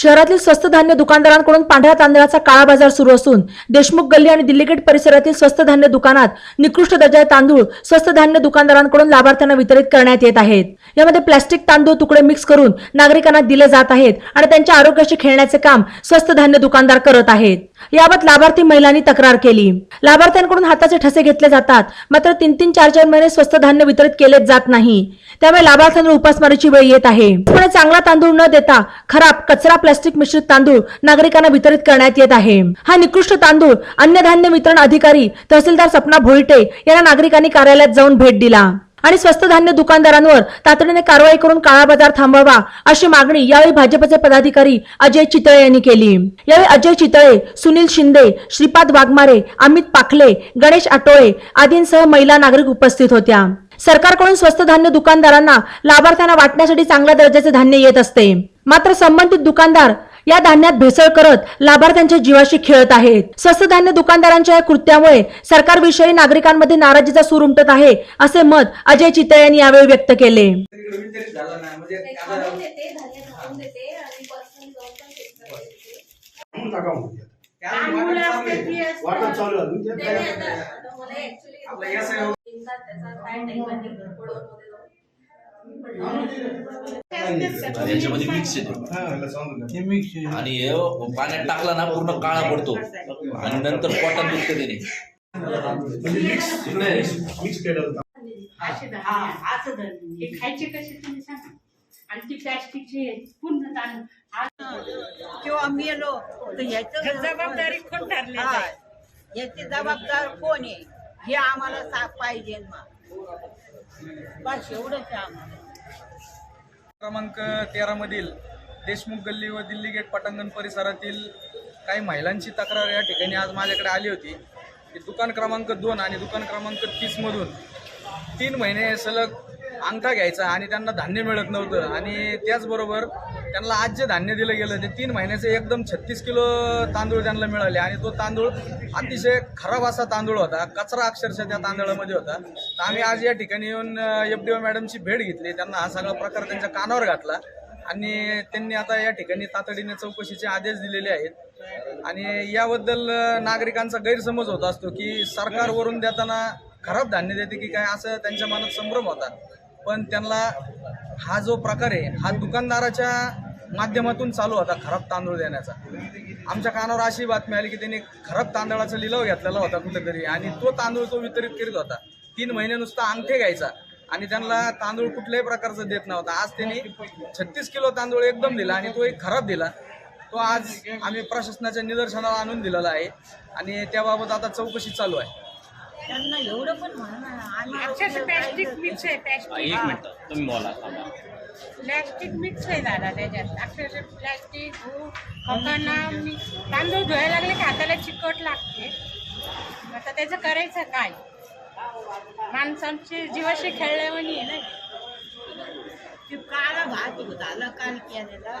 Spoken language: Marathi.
शहरातील स्वस्त धान्य दुकानदारांकडून पांढऱ्या तांदळाचा काळा बाजार सुरू असून देशमुख गल्ली आणि दिल्ली गेट परिसरातील स्वस्त धान्य दुकानात निकृष्ट दर्जाचे तांदूळ स्वस्त धान्य दुकानदारांकडून लाभार्थ्यांना वितरित करण्यात येत आहेत. यामध्ये प्लॅस्टिक तांदूळ तुकडे मिक्स करून नागरिकांना दिले जात आहेत आणि त्यांच्या आरोग्याशी खेळण्याचे काम स्वस्त धान्य दुकानदार करत आहेत. याबाबत लाभार्थी महिलांनी तक्रार केली. लाभार्थ्यांकडून हाताचे ठसे घेतले जातात मात्र तीन तीन चार चार महिने स्वस्त धान्य वितरित केले जात नाही. त्यामुळे लाभार्थ्यांवर उपासमारीची वेळ येत आहे. पण चांगला तांदूळ न देता खराब कचरा प्लास्टिक मिश्रित तांदूळ नागरिकांना वितरित करण्यात येत आहे. हा निकृष्ट तांदूळ अन्नधान्य वितरण अधिकारी तहसीलदार सपना भोईटे यांना नागरिकांनी कार्यालयात जाऊन भेट दिला. आणि स्वस्त धान्य दुकानदारांवर तातडीने कारवाई करून काळा बाजार थांबवावा अशी मागणी यावेळी भाजपचे पदाधिकारी अजय चितळे यांनी केली. यावेळी अजय चितळे सुनील शिंदे श्रीपाद वाघमारे अमित पाखले गणेश आटोळे आदींसह महिला नागरिक उपस्थित होत्या. सरकारकडून स्वस्त धान्य दुकानदारांना लाभार्थ्यांना वाटण्यासाठी चांगल्या दर्जाचे धान्य येत असते. मात्र संबंधित दुकानदार या धान्यात भेसळ करत लाभार्थ्यांच्या जीवाशी खेळत आहेत. स्वस्त धान्य दुकानदारांच्या या कृत्यामुळे सरकारविषयी नागरिकांमध्ये नाराजीचा सूर उमटत आहे असे मत अजय चितळे यांनी यावेळी व्यक्त केले. चालू हे मिक्स येतो हा. आणि हे पाण्यात टाकला ना पूर्ण काळा पडतो. आणि नंतर पोटात दुखते त्याने म्हणजे मिक्स मिक्स केलं होतं. असे धरले. हा, असं धरले. हे खायचे कसे तुम्ही सांगा. आणि ती प्लॅस्टिकची आहे, पूर्ण ताण. किंवा मेलो तर ह्याचं जबाबदारी कोण ठरली याची जबाबदार कोण आहे? हे आम्हाला सा पाहिजे मग बस एवढंच आहे आम्हाला. क्रमांक तेरा मधील देशमुख गल्ली व दिल्ली गेट पटांगण परिसरातील काही महिलांची तक्रार या ठिकाणी आज माझ्याकडे आली होती. की दुकान क्रमांक दोन आणि दुकान क्रमांक तीसमधून तीन महिने सलग अंगठा घ्यायचा आणि त्यांना धान्य मिळत नव्हतं आणि त्याचबरोबर त्यांना आज जे धान्य दिलं गेलं ते तीन महिन्याचे एकदम छत्तीस किलो तांदूळ त्यांना मिळाले. आणि तो तांदूळ अतिशय खराब असा तांदूळ होता. कचरा अक्षरशः त्या तांदळामध्ये होता. तर आम्ही आज या ठिकाणी येऊन एफ डी ओ मॅडमची भेट घेतली. त्यांना हा सगळा प्रकार त्यांच्या कानावर घातला. आणि त्यांनी आता या ठिकाणी तातडीने चौकशीचे आदेश दिलेले आहेत. आणि याबद्दल नागरिकांचा गैरसमज होत असतो की सरकारवरून देताना खराब धान्य देते की काय असं त्यांच्या मनात संभ्रम होता. पण त्यांना हा जो प्रकार आहे हा दुकानदाराच्या माध्यमातून चालू होता खराब तांदूळ देण्याचा. आमच्या कानावर अशी बातमी आली की त्यांनी खराब तांदळाचा लिलाव घेतलेला होता कुठेतरी आणि तो तांदूळ तो वितरित करीत होता. तीन महिने नुसता अंगठे घ्यायचा आणि त्यांना तांदूळ कुठल्याही प्रकारचं देत नव्हता. आज त्यांनी छत्तीस किलो तांदूळ एकदम दिला आणि तो एक खराब दिला. तो आज आम्ही प्रशासनाच्या निदर्शनाला आणून दिलेला आहे आणि त्याबाबत आता चौकशी चालू आहे. त्यांना एवढं पण म्हणा ना, आम्ही अक्षरशः प्लॅस्टिक मिक्स आहे प्लॅस्टिक एक मिनिट तुम्ही बोला प्लॅस्टिक मिक्स आहे झाला त्याच्यात. अक्षरशः प्लॅस्टिक खकाना तांदूळ धुवायला लागले की हाताला चिकट लागते. आता त्याचं करायचं काय? माणसांची जीवाशी खेळल्यावानी आहे ना. ते काळा भात झालं काल केलेला.